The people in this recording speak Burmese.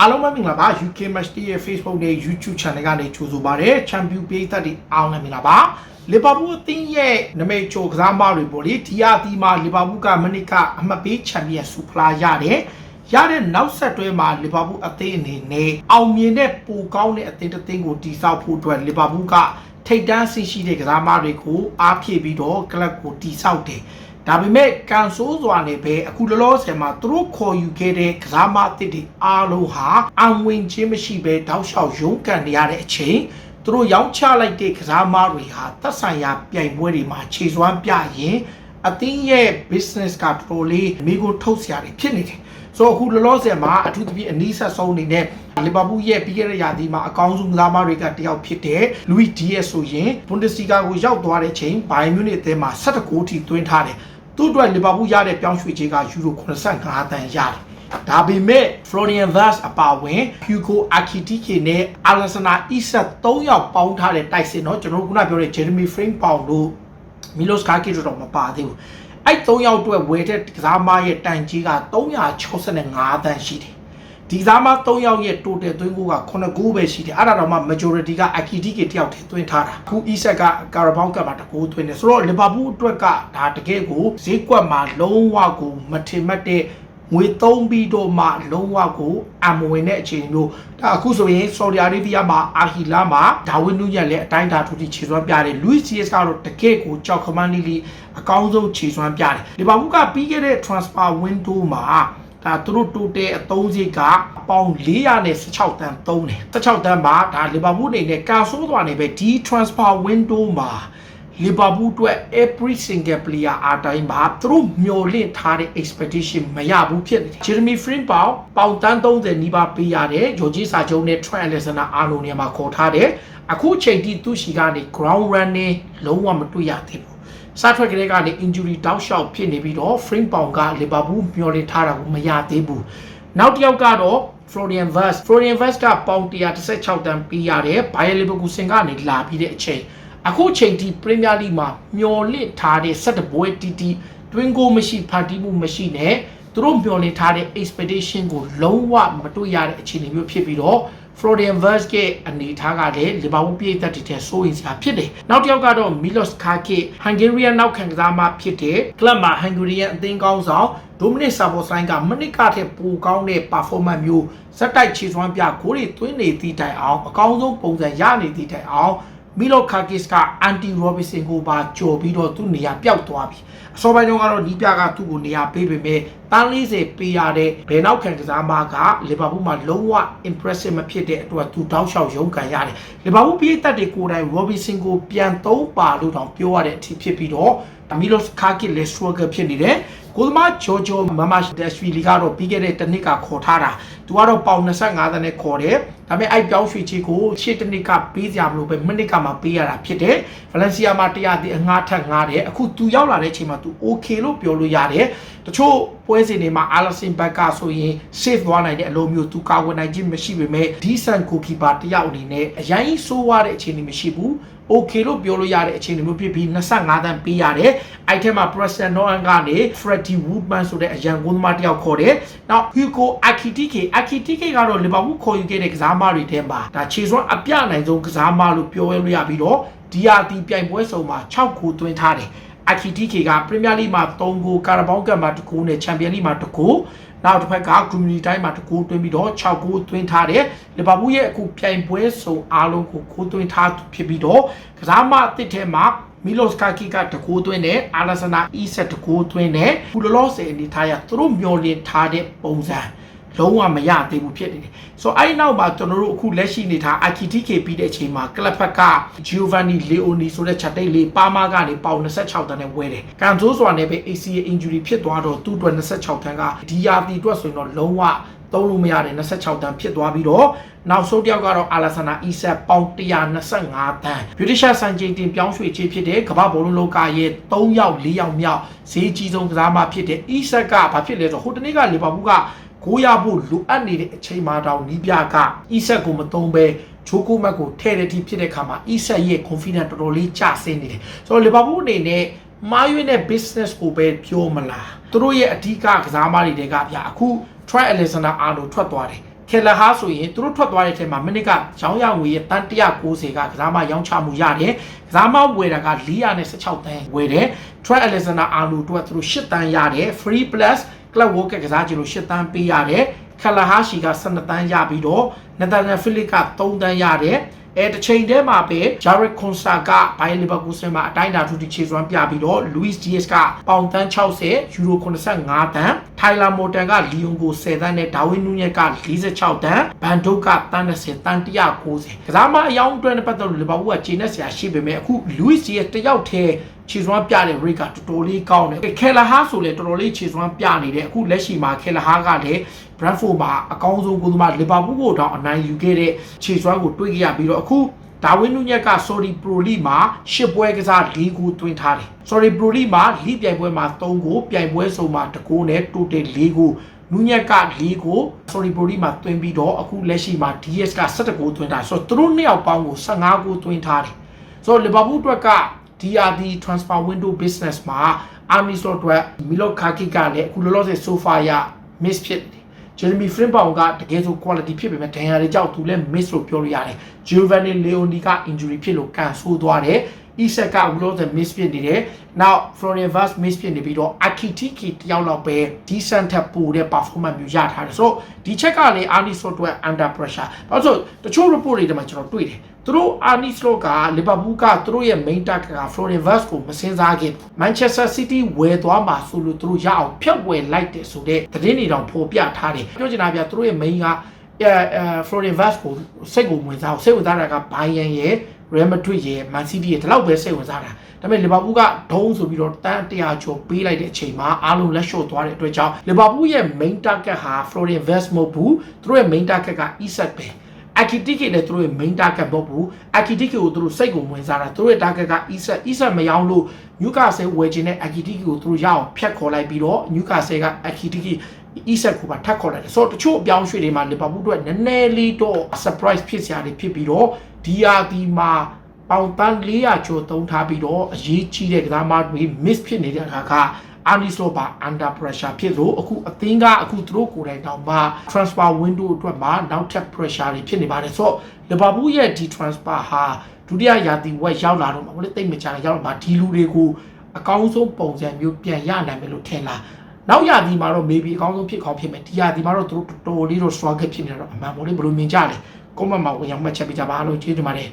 အားလုံးပဲမင်္ဂလာပါ UK Match Day ရဲ့ Facebook နဲ့ YouTube Channel ကနေကြိုဆိုပါရစေ။ Champion ပေးသက်တွေအားလုံးပဲမင်္ဂလာပါ။လီဗာပူးအသင်းရဲ့နမိတ်ချိုကစားမတွေပေါ့လေဒီအသီးမှာလီဗာပူးကမနစ်ကအမှတ်ပေးချန်ပီယံဆူဖလာရတယ်။ရတဲ့နောက်ဆက်တွဲမှာလီဗာပူးအသင်းအနေနဲ့အောင်မြင်တဲ့ပိုကောင်းတဲ့အသင်းတစ်သင်းကိုတည်ဆောက်ဖို့အတွက်လီဗာပူးကထိပ်တန်းဆင့်ရှိတဲ့ကစားမတွေကိုအားဖြည့်ပြီးတော့ကလပ်ကိုတည်ဆောက်တယ်။ ဒါပေမဲ့ကန်ဆိုးစွာနဲ့ပဲအခုလောလောဆယ်မှာသူတို့ခေါ်ယူခဲ့တဲ့ကစားမအသစ်တွေအားလုံးဟာအောင်ဝင်ခြင်းမရှိပဲတောက်လျှောက်ရုန်းကန်နေရတဲ့အချိန်သူတို့ရောင်းချလိုက်တဲ့ကစားမတွေဟာသက်ဆိုင်ရာပြိုင်ပွဲတွေမှာခြေစွမ်းပြရင်အသင်းရဲ့ business ကတော်တော်လေးမိကိုထုတ်စရာတွေဖြစ်နေတယ်။ဆိုတော့အခုလောလောဆယ်မှာအထူးသဖြင့်အနည်းဆက်ဆုံးအနေနဲ့လီဗာပူးရဲ့ပြီးခဲ့တဲ့ရာသီမှာအကောင်းဆုံးကစားမတွေကတယောက်ဖြစ်တဲ့လူဝီဒီယက်ဆိုရင်ဘွန်ဒက်စလီဂါကိုရောက်သွားတဲ့ချိန်ဘိုင်မြူနစ်အသင်းမှာ17ဂိုးထိသွင်းထားတယ်။ သူ့အတွက်လီဗာပူးရတဲ့ပြောင်းရွှေ့ခြင်းကယူရို85တန်ရတယ်ဒါပေမဲ့ Florian Vaz အပါဝင် Hugo Ekitike နဲ့ Alexander Isak ၃ယောက်ပေါင်းထားတဲ့တိုက်စစ်တော့ကျွန်တော်တို့ခုနပြောတဲ့ Jeremy Frimpong တို့ Milos Kaki တို့တော့မပါသေးဘူးအဲ့၃ယောက်အတွက်ဝယ်တဲ့ကစားမရဲ့တန်ကြီးက365တန်ရှိတယ် ဒီကစားမ3ယောက်ရဲ့ total သွင်းကိုက9ဂိုးပဲရှိတယ်။အဲ့ဒါတော့မှ majority က Ekitike တယောက်တည်းသွင်းထားတာ။ခု Isak က Carabao Cup မှာတကူသွင်းတယ်။ဆိုတော့ Liverpool အတွက်ကဒါတကယ်ကိုဈေးကွက်မှာလုံးဝကိုမထင်မှတ်တဲ့ငွေသုံးပြီးတော့မှလုံးဝကိုအမဝင်တဲ့အခြေအနေမျိုးဒါအခုဆိုရင်ဆော်ဒီအာရေဗီးယားမှာအာဟီလာမှာဒါဝင်းနူးညက်လည်းအတိုင်းအတာထူထိခြေစွမ်းပြတယ်လူးစီယက်ကတော့တကယ့်ကိုကြောက်ခမန်းလေးလေးအကောင်းဆုံးခြေစွမ်းပြတယ်လီဗာပူးကပြီးခဲ့တဲ့ transfer window မှာ ဒါသူတို့တိုးတဲ့အသုံးစရိတ်ကပေါင်416တန်သုံးတယ်16တန်မှာဒါလီဗာပူးအနေနဲ့ကာဆိုးသွားနေပဲဒီ transfer window မှာ လီဗာပူးအတွက် every single player အားတိုင်းမှာသူတို့မျှော်လင့်ထားတဲ့ expectation မရဘူးဖြစ်နေတယ် Jeremy Frimpong ပေါင်တန်း30နီးပါးပေးရတယ်ဂျိုဂျီစာချုပ်နဲ့ Trent Alexander Arnold နေရာမှာခေါ်ထားတယ်အခုချိန်ထိသူ့ရှိကနေ ground running လုံးဝမတွေ့ရသေးဘူးစားထွက်ကလေးကနေ injury တောက်လျှောက်ဖြစ်နေပြီးတော့ Frimpong က Liverpool မျှော်လင့်ထားတာကိုမရသေးဘူးနောက်တစ်ယောက်ကတော့ Florian Wirtz Florian Wirtz ကပေါင်116တန်ပေးရတယ် Bayer Leverkusen ကနေလာပြီးတဲ့အချိန် အခုချိန်ထိပရီးမီးယားလိမှာမျော်လင့်ထားတဲ့7ပွဲတီတီတွင်းကိုမရှိဖန်တီးမှုမရှိနဲ့သူတို့မျော်လင့်ထားတဲ့ expectation ကိုလုံးဝမတွေ့ရတဲ့အခြေအနေမျိုးဖြစ်ပြီးတော့ Florian Wirtz ကအနေထားကလည်းလီဗာပူးပြည်သက်တွေတဲ့စိုးရိမ်စရာဖြစ်တယ်။နောက်တစ်ယောက်ကတော့ Milos Kaki Hungarian နောက်ခံကစားမဖြစ်တဲ့ club မှာ Hungarian အသင်းကောင်းဆောင် Dominic Szoboszlai ကမနစ်ကထက်ပိုကောင်းတဲ့ performance မျိုးဇက်တိုက်ခြေစွမ်းပြဂိုးတွေသွင်းနေသည့်တိုင်အောင်အကောင်းဆုံးပုံစံရနေသည့်တိုင်အောင် မီလိုကာကစ်ကအန်တီရောဘစ်ဆင်ကိုပါကြော်ပြီးတော့သူ့နေရာပျောက်သွားပြီအစောပိုင်းတုန်းကတော့နီးပြကသူ့ကိုနေရာပေးပေမဲ့တန်း40ပေးရတဲ့ဘယ်နောက်ခံကစားမကလီဗာပူးမှာလုံးဝ impressive မဖြစ်တဲ့အတွက်သူတောက်လျှောက်ရုန်းကန်ရတယ်လီဗာပူးပြည်သက်တွေကိုယ်တိုင်ရောဘစ်ဆင်ကိုပြန်သုံးပါလို့တောင်ပြောရတဲ့အထိဖြစ်ပြီးတော့မီလိုကာကစ်လည်း struggle ဖြစ်နေတယ်ကိုသမားဂျော်ဂျိုမမဒက်ရှ်ဗီလီကတော့ပြီးခဲ့တဲ့တစ်နှစ်ကခေါ်ထားတာသူကတော့ပေါင်25တန်းနဲ့ခေါ်တယ် ဒါပေမဲ့အဲ့ပြောင်းရွှေ့ချေကိုရှေ့တစ်နှစ်ကပေးကြမလို့ပဲမိနစ်ကမှပေးရတာဖြစ်တယ်ဗလန်စီယာမှာတရားဒီအငှားထက်ငှားတယ်အခုသူရောက်လာတဲ့အချိန်မှာသူ okay လို့ပြောလို့ရတယ်တချို့ပွဲစဉ်တွေမှာအာလဆင်ဘက်ကဆိုရင် save သွားနိုင်တဲ့အလိုမျိုးသူကာဝယ်နိုင်ခြင်းမရှိပေမဲ့ decent goalkeeper တယောက်အနေနဲ့အရင်ဆိုးရတဲ့အခြေအနေမရှိဘူး okay လို့ပြောလို့ရတဲ့အခြေအနေမျိုးဖြစ်ပြီး25တန်းပေးရတယ်အဲ့ထဲမှာ Preston Norton ကနေ Freddie Woodman ဆိုတဲ့အရန်ကုန်းသမားတယောက်ခေါ်တယ်နောက် Hugo Ekitike Ekitike ကတော့ Liverpool ခေါ်ယူခဲ့တဲ့ကစားမတွေထဲမှာဒါခြေစွမ်းအပြနိုင်ဆုံးကစားမလို့ပြောရလို့ရပြီးတော့ DRT ပြိုင်ပွဲစုံမှာ6ခုသွင်းထားတယ် Ekitike က Premier League မှာ3ဂိုး Carabao Cup မှာ2ဂိုးနဲ့ Champions League မှာ2ဂိုးနောက်တစ်ဖက်က community တိုင်းမှာတကူသွင်းပြီးတော့6ဂိုးသွင်းထားတယ်လီဗာပူးရဲ့အခုပြိုင်ပွဲစုံအားလုံးကိုဂိုးသွင်းထားဖြစ်ပြီးတော့ကစားမအသစ်ထဲမှာမီလိုစကာကီကတကူသွင်းတယ်အာလာဆနာအီဆက်တကူသွင်းတယ်ဘူလလော့ဆယ်အနေထားရသူတို့မျောလင့်ထားတဲ့ပုံစံ လုံးဝမရသေးဘူးဖြစ်နေတယ်။ဆိုတော့အဲ့ဒီနောက်မှာကျွန်တော်တို့အခုလက်ရှိနေထား Akitike ပြီးတဲ့အချိန်မှာကလပ်ဖက်က Giovanni Leoni ဆိုတဲ့ချက်တိတ်လေးပါမာကနေပေါင်26တန်းနဲ့ဝဲတယ်။ကန်ဇိုးစွာနဲ့ပဲ ACL injury ဖြစ်သွားတော့သူ့အတွက်26တန်းကဒီယာတီအတွက်ဆိုရင်တော့လုံးဝသုံးလို့မရတဲ့26တန်းဖြစ်သွားပြီးတော့နောက်ဆုံးတစ်ယောက်ကတော့အာလာဆာနာအီဆက်ပေါင်125တန်းဗြိတိရှဆန်ဂျင်တင်ပြောင်းရွှေ့ခြင်းဖြစ်တဲ့ကမ္ဘာဘောလုံးလောကရဲ့3ယောက်4ယောက်မြောက်ဈေးကြီးဆုံးကစားမဖြစ်တဲ့အီဆက်ကဘာဖြစ်လဲဆိုတော့ဟိုတနေ့ကလီဗာပူးက ကိုရဖို့လိုအပ်နေတဲ့အချိန်မှာတောင်နီးပြကအီဆက်ကိုမသုံးပဲချိုကိုမက်ကိုထဲ့တဲ့ထိဖြစ်တဲ့ခါမှာအီဆက်ရဲ့ confidence တော်တော်လေးကျဆင်းနေတယ်ဆိုတော့လီဗာပူးအနေနဲ့မာရွေးနဲ့ business ကိုပဲပြောမလားသူတို့ရဲ့အဓိကကစားမတွေတွေကဗျာအခု Trent Alexander Arnold ထွက်သွားတယ်ခေလာဟာဆိုရင်သူတို့ထွက်သွားတဲ့အချိန်မှာမိနစ်ကရောင်းရငွေရဲ့တန်190ကကစားမရောင်းချမှုရတယ်ကစားမဝယ်တာက416တန်းဝယ်တယ် Trent Alexander Arnold တို့ကသူတို့8တန်းရတယ် Free Plus Club World ကကစားကြလို့8တန်းပေးရတယ်ခလာဟာရှီက12တန်းရပြီးတော့ Netherlands Philip က3တန်းရတယ်အဲတစ်ချိန်တည်းမှာပဲ Jared Konsa ကဘိုင်လီဗာပူးစင်မှာအတိုင်းအတာထူတီခြေစွမ်းပြပြီးတော့ Luis Diaz ကပေါင်တန်း60ယူရို85တန်း Tyler Morton ကလီယွန်ကို10တန်းနဲ့ဒါဝင်းနူးညက်က46တန်းဘန်ဒုတ်ကတန်း30တန်း190ကစားမအယောင်းအတွက်နဲ့ပတ်သက်လို့လီဗာပူးကခြေနဲ့ဆရာရှိပေမဲ့အခု Luis Diaz တယောက်တည်းခြေစွမ်းပြတဲ့ rate ကတော်တော်လေးကောင်းတယ်ခဲလာဟာဆိုလည်းတော်တော်လေးခြေစွမ်းပြနေတယ်အခုလက်ရှိမှာခဲလာဟာကလည်း Brentford မှာအကောင်းဆုံးကိုယ်သမားလီဗာပူးကိုတော့အနိုင်ယူခဲ့တဲ့ခြေစွမ်းကိုတွေ့ကြရပြီးတော့အခု ဒါဝင်းနူးညက်က Sorry Pro League မှာရှစ်ပွဲကစား၄ဂိုးသွင်းထားတယ် Sorry Pro League မှာလီပြိုင်ပွဲမှာ3ဂိုးပြိုင်ပွဲစုံမှာ2ဂိုးနဲ့ total 4ဂိုးနူးညက်က၄ဂိုး Sorry Pro League မှာသွင်းပြီးတော့အခုလက်ရှိမှာ DS က17ဂိုးသွင်းထားဆိုတော့သူတို့နှစ်ယောက်ပေါင်းကို15ဂိုးသွင်းထားတယ်ဆိုတော့လီဗာပူးအတွက်က DRD transfer window business မှာ Army Slot အတွက်မီလော့ခါကီကလည်းအခုလောလောဆယ် sofa ရ miss ဖြစ်တယ် Jeremy Frimpong ကတကယ်ဆို quality ဖြစ်ပေမဲ့ဒဏ်ရာတွေကြောင့်သူလည်း miss လို့ပြောလို့ရတယ် Giovanni Leoni က injury ဖြစ်လို့ကန်ဆိုးသွားတယ် Isak ကအခုလောဆယ် miss ဖြစ်နေတယ်နောက် Florian Vaz miss ဖြစ်နေပြီးတော့ Akitiki တယောက်လောက်ပဲ decent ထက်ပိုတဲ့ performance မျိုးရထားတယ်ဆိုတော့ဒီချက်ကလည်း Arnie Slot အတွက် under pressure ဘာလို့ဆိုတချို့ report တွေထဲမှာကျွန်တော်တွေ့တယ် သူတို့ Arnie Slot က Liverpool ကသူတို့ရဲ့ main target က Florian Vaz ကိုမစင်စားခင် Manchester City ဝယ်သွားမှာဆိုလို့သူတို့ရအောင်ဖြတ်ဝယ်လိုက်တယ်ဆိုတော့သတင်းတွေတောင်ဖော်ပြထားတယ်ပြောချင်တာပြသူတို့ရဲ့ main ကအဲအဲ Florian Vaz ကိုစိတ်ကိုဝင်စားအောင်စိတ်ဝင်စားတာက Bayern ရဲ့ Real Madrid ရဲ့ Man City ရဲ့ဒီလောက်ပဲစိတ်ဝင်စားတာဒါပေမဲ့လီဗာပူးကဒုံးဆိုပြီးတော့တန်း100ကျော်ပေးလိုက်တဲ့အချိန်မှာအားလုံးလက်လျှော့သွားတဲ့အတွက်ကြောင့်လီဗာပူးရဲ့ main target ဟာ Florian Vaz မဟုတ်ဘူးသူတို့ရဲ့ main target က Isak ပဲ Akitiki နဲ့သူတို့ရဲ့ main target မဟုတ်ဘူး Akitiki ကိုသူတို့စိတ်ကိုဝင်စားတာသူတို့ရဲ့ target က Isak Isak မယောင်းလို့ Newcastle ဝယ်ခြင်းနဲ့ Akitiki ကိုသူတို့ရအောင်ဖြတ်ခေါ်လိုက်ပြီးတော့ Newcastle က Akitiki Isak ကိုပါထပ်ခေါ်လိုက်တယ်ဆိုတော့တချို့အပြောင်းရွှေ့တွေမှာလီဗာပူးတို့နည်းနည်းလေးတော့ surprise ဖြစ်စရာတွေဖြစ်ပြီးတော့ DRD မှာ ပေါင်တန်း400ကျော်သုံးထားပြီးတော့အရေးကြီးတဲ့ကစားမတွေ miss ဖြစ်နေတဲ့အခါကအာနီစလိုပါ under pressure ဖြစ်လို့အခုအသင်းကအခုသူတို့ကိုယ်တိုင်တောင်မှ transfer window အတွက်မှာနောက်ထပ် pressure တွေဖြစ်နေပါတယ်ဆိုတော့လီဗာပူးရဲ့ဒီ transfer ဟာဒုတိယရာသီဝက်ရောက်လာတော့မှာဘယ်လိုသိမ့်မချာရောက်လာမှာဒီလူတွေကိုအကောင်းဆုံးပုံစံမျိုးပြန်ရနိုင်မယ်လို့ထင်လားနောက်ရာသီမှာတော့ maybe အကောင်းဆုံးဖြစ်ကောင်းဖြစ်မယ်ဒီရာသီမှာတော့သူတို့တော်တော်လေးတော့ struggle ဖြစ်နေတော့အမှန်ပေါ့လေဘယ်လိုမြင်ကြလဲ comment မှာဝင်ရောက်မှတ်ချက်ပေးကြပါလို့ကျေးဇူးတင်ပါတယ်